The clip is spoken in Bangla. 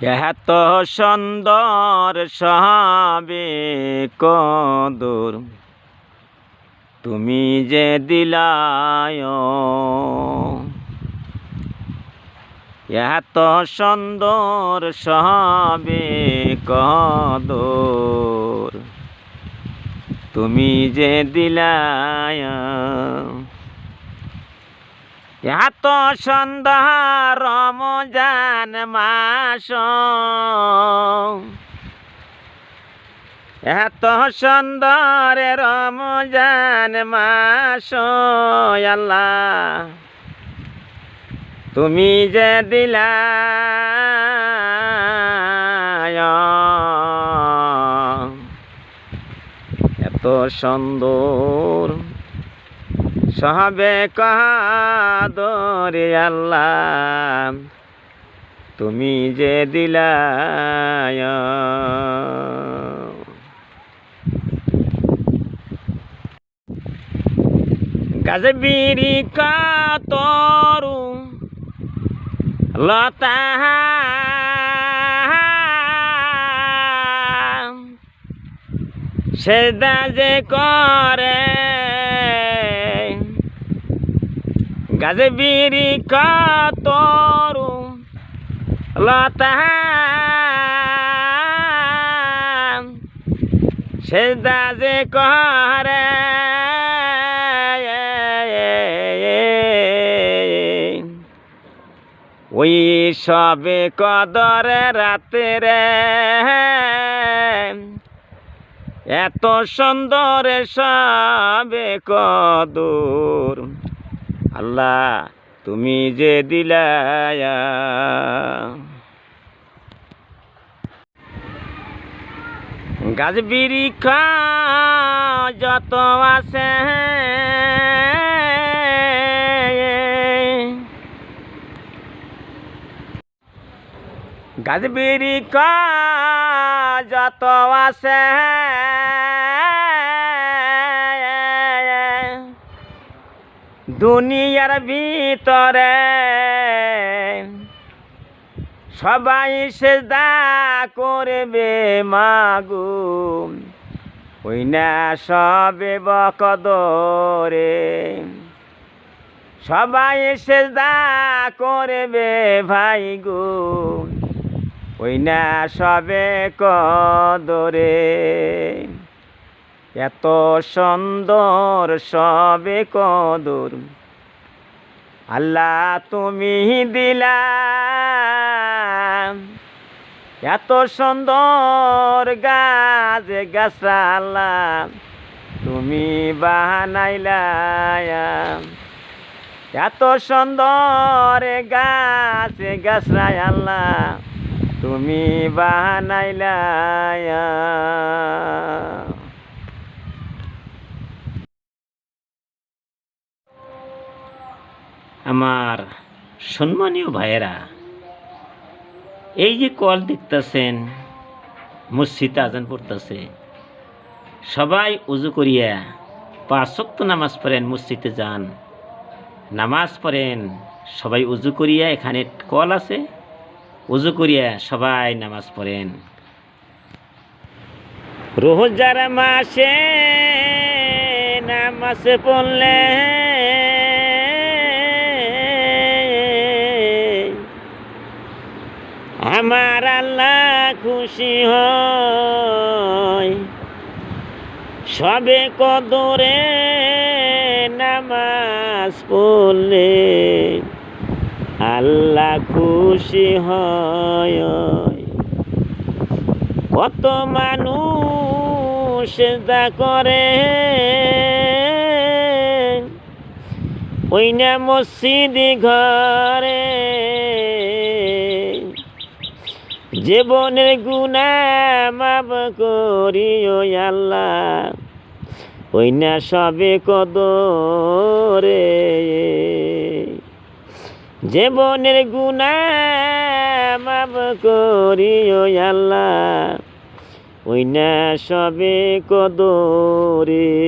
এত সুন্দর সহাবে কদর। তুমি যে দিলায়। এত সুন্দর সহাবে কদর। তুমি যে দিলায়। এত সুন্দর রমজান মাস। এত সুন্দর রমজান মাস আল্লাহ। তুমি যে দিলা এত সুন্দর সহাবে কাদরে আল্লাহ তুমি যে দিলায়। গাছে বিড়ি কাতরু লতা। সেদা যে করে গাছে বিড়ি কাতরু লতা সেদা যে করে। ওই সবে কদরে রাতে রে এত সুন্দর সবে কদর। আল্লাহ তুমি যে দিলায়া গাছ বিড়ি যত আছে। গাছ বিড়ি যত আছে। দুনিয়ার ভিতরে সবাই সেজদা করবে মাগু। ওই না সবে বকদরে সবাই সেজদা করবে ভাই গো ওই না সবে কদরে এত সুন্দর সবে কদর। আল্লাহ তুমি দিলা। এত সুন্দর গাছ গাছা আল্লাহ তুমি বানাইলা। এত সুন্দর গাছ গাছরায় আল্লাহ তুমি বানাইলা। আমার সম্মানীয় ভাইয়েরা, এই যে কল দেখতেছেন, মসজিদে আজান পড়তেছে, সবাই উজু করিয়া পাঁচক্ত নামাজ পড়েন, মসজিদে যান। নামাজ পড়েন, সবাই উজু করিয়া এখানে কল আছে, উজু করিয়া সবাই নামাজ পড়েন। রোজার মাসে নামাজ পড়লে আমার আল্লাহ খুশি হয় সবে কদরে নামাজ পড়লে আল্লাহ খুশি হয় কত মানুষ দা করে, ওই না মসজিদ ঘরে জীবনের গুণা মাপ করিও আল্লাহ। ওই না সবে কদরে। জীবনের গুণা মাপ করিও আল্লাহ। ওই না সবে কদরে।